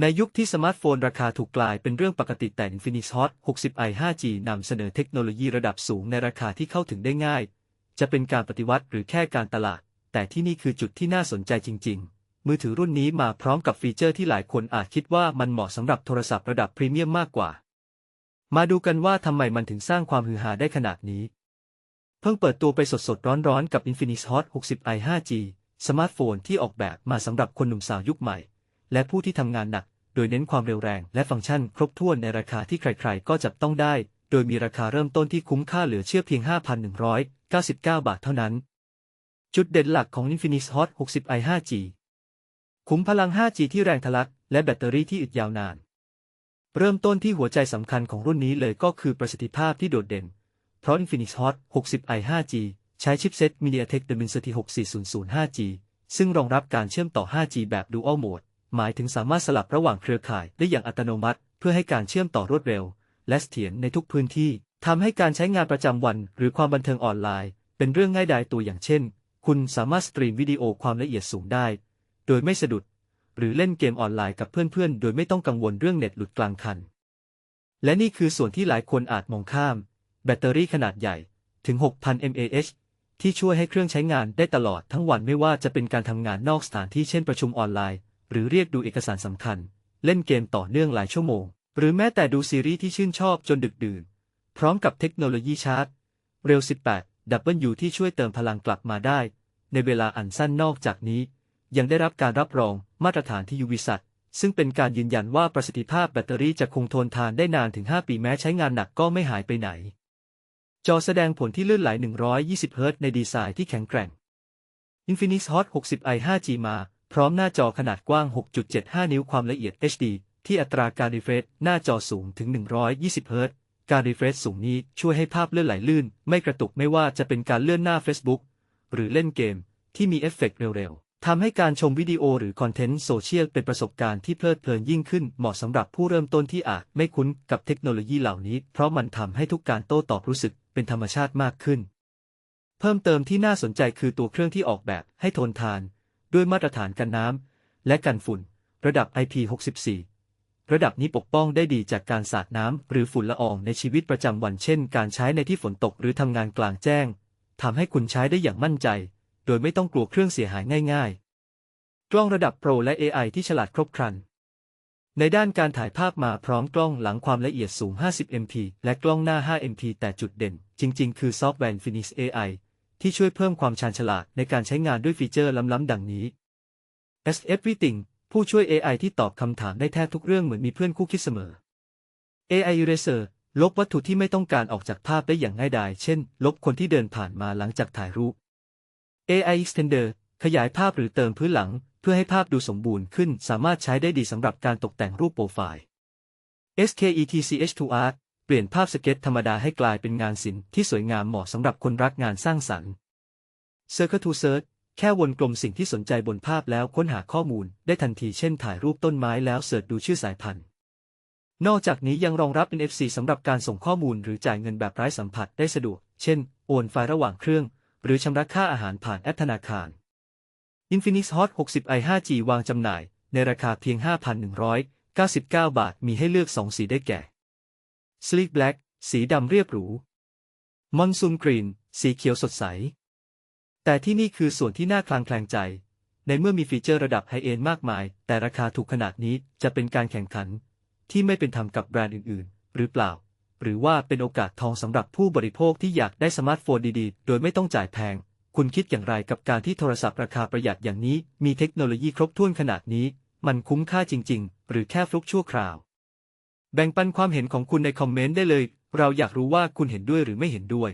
ในยุคที่สมาร์ทโฟนราคาถูกกลายเป็นเรื่องปกติแต่ Infinix Hot 60i 5G นำเสนอเทคโนโลยีระดับสูงในราคาที่เข้าถึงได้ง่าย จะเป็นการปฏิวัติหรือแค่การตลาด แต่ที่นี่คือจุดที่น่าสนใจจริง ๆ มือถือรุ่นนี้มาพร้อมกับฟีเจอร์ที่หลายคนอาจคิดว่ามันเหมาะสำหรับโทรศัพท์ระดับพรีเมียมมากกว่า มาดูกันว่าทำไมมันถึงสร้างความฮือฮาได้ขนาดนี้ เพิ่งเปิดตัวไปสดๆร้อนๆกับ Infinix Hot 60i 5G สมาร์ทโฟนที่ออกแบบมาสำหรับคนหนุ่มสาวยุคใหม่ และผู้ที่ทำงานหนัก โดยเน้นความเร็วแรง และฟังก์ชันครบถ้วนในราคาที่ใครๆ ก็จับต้องได้ โดยมีราคาเริ่มต้นที่คุ้มค่าเหลือเชื่อเพียง 5,199 บาทเท่านั้น จุดเด่นหลักของ Infinix Hot 60i 5G คุ้มพลัง 5G ที่แรงทะลัก และแบตเตอรี่ที่อึดยาวนาน เริ่มต้นที่หัวใจสำคัญของรุ่นนี้เลยก็คือประสิทธิภาพที่โดดเด่น เพราะ Infinix Hot 60i 5G ใช้ชิปเซ็ต MediaTek Dimensity 6400 5G ซึ่งรองรับการเชื่อมต่อ 5G แบบ Dual Mode หมายถึงสามารถสลับระหว่างเครือข่ายได้อย่างอัตโนมัติ เพื่อให้การเชื่อมต่อรวดเร็ว และเสถียรในทุกพื้นที่ทำให้การใช้งานประจำวัน หรือความบันเทิงออนไลน์ เป็นเรื่องง่ายดายตัวอย่างเช่น คุณสามารถสตรีมวิดีโอความละเอียดสูงได้ โดยไม่สะดุด หรือเล่นเกมออนไลน์กับเพื่อนๆ โดยไม่ต้องกังวลเรื่องเน็ตหลุดกลางคัน และนี่คือส่วนที่หลายคนอาจมองข้าม แบตเตอรี่ขนาดใหญ่ถึง 6,000 mAh ที่ช่วยให้เครื่องใช้งานได้ตลอดทั้งวันไม่ว่าจะเป็นการทำงานนอกสถานที่เช่นประชุมออนไลน์ หรือเรียกดูเอกสารสำคัญ เล่นเกมต่อเนื่องหลายชั่วโมง หรือแม้แต่ดูซีรีส์ที่ชื่นชอบจนดึกดื่น พร้อมกับเทคโนโลยีชาร์จ เร็ว 18 W ที่ช่วยเติมพลังกลับมาได้ ในเวลาอันสั้นนอกจากนี้ ยังได้รับการรับรองมาตรฐานที่ยูวิสัตซึ่งเป็นการยืนยันว่าประสิทธิภาพแบตเตอรี่จะคงทนทานได้นานถึง 5 ปีแม้ใช้งานหนักก็ไม่หายไปไหน จอแสดงผลที่ลื่นไหล 120 เฮิรตซ์ในดีไซน์ที่แข็งแกร่ง Infinix Hot 60i 5G มา พร้อมหน้าจอขนาดกว้าง 6.75 นิ้วความละเอียด HD ที่อัตราการรีเฟรชหน้าจอสูงถึง 120 เฮิรตซ์ การรีเฟรชสูงนี้ช่วยให้ภาพเลื่อนไหลลื่น ไม่กระตุกไม่ว่าจะเป็นการเลื่อนหน้า Facebook หรือเล่นเกม ที่มีเอฟเฟกต์เร็วๆ ทำให้การชมวิดีโอหรือคอนเทนต์โซเชียลเป็นประสบการณ์ที่เพลิดเพลินยิ่งขึ้น เหมาะสำหรับผู้เริ่มต้นที่อาจไม่คุ้นกับเทคโนโลยีเหล่านี้ เพราะมันทำให้ทุกการโต้ตอบรู้สึกเป็นธรรมชาติมากขึ้น เพิ่มเติมที่น่าสนใจคือตัวเครื่องที่ออกแบบให้ทนทาน ด้วยมาตรฐานกันน้ำและกันฝุ่น ระดับ IP64 ระดับนี้ปกป้องได้ดีจากการสาดน้ำหรือฝุ่นละอองในชีวิตประจำวันเช่น การใช้ในที่ฝนตกหรือทำงานกลางแจ้งทำให้คุณใช้ได้อย่างมั่นใจ โดยไม่ต้องกลัวเครื่องเสียหายง่าย ๆ กล้องระดับโปรและ AI ที่ฉลาดครบครัน ในด้านการถ่ายภาพมาพร้อมกล้องหลังความละเอียดสูง 50 MP และกล้องหน้า 5 MP แต่จุดเด่น จริง ๆ คือซอฟต์แวร์ Infinix AI ที่ช่วยเพิ่มความชาญฉลาดในการใช้งานด้วยฟีเจอร์ล้ำๆดังนี้ S Everything ผู้ช่วย AI ที่ตอบคำถามได้แทบทุกเรื่องเหมือนมีเพื่อนคู่คิดเสมอ AI Eraser ลบวัตถุที่ไม่ต้องการออกจากภาพได้อย่างง่ายดาย เช่น ลบคนที่เดินผ่านมาหลังจากถ่ายรูป AI Extender ขยายภาพหรือเติมพื้นหลัง เพื่อให้ภาพดูสมบูรณ์ขึ้น สามารถใช้ได้ดีสำหรับการตกแต่งรูปโปรไฟล์ SKETCH2Art ลี่ยนภาพสเก็ตธรรมดาให้กลายเป็นงานศิลป์ที่สวยงามเหมาะสำหรับคนรักงานสร้างสรรค์ Circle to Search แค่วนกลมสิ่งที่สนใจบนภาพแล้วค้นหาข้อมูลได้ทันทีเช่นถ่ายรูปต้นไม้แล้วเสิร์ชดูชื่อสายพันธุ์ นอกจากนี้ยังรองรับ NFC สำหรับการส่งข้อมูลหรือจ่ายเงินแบบไร้สัมผัสได้สะดวก เช่น โอนไฟล์ระหว่างเครื่อง หรือชำระค่าอาหารผ่านแอปธนาคาร Infinix Hot 60i 5G วางจำหน่าย ในราคาเพียง 5,199 บาท มีให้เลือก 2 สีได้แก่ Sleek Black สีดำเรียบหรู Monsoon Green สีเขียวสดใส แต่ที่นี่คือส่วนที่น่าคลางแคลงใจ ในเมื่อมีฟีเจอร์ระดับไฮเอนด์มากมาย แต่ราคาถูกขนาดนี้จะเป็นการแข่งขัน ที่ไม่เป็นธรรมกับแบรนด์อื่น ๆ หรือเปล่า หรือว่าเป็นโอกาสทองสำหรับผู้บริโภคที่อยากได้สมาร์ทโฟนดี ๆ โดยไม่ต้องจ่ายแพง คุณคิดอย่างไรกับการที่โทรศัพท์ราคาประหยัดอย่างนี้ มีเทคโนโลยีครบถ้วนขนาดนี้ มันคุ้มค่าจริง ๆ หรือแค่ฟลุกชั่วคราว แบ่งปันความเห็นของคุณในคอมเมนต์ได้เลย เราอยากรู้ว่าคุณเห็นด้วยหรือไม่เห็นด้วย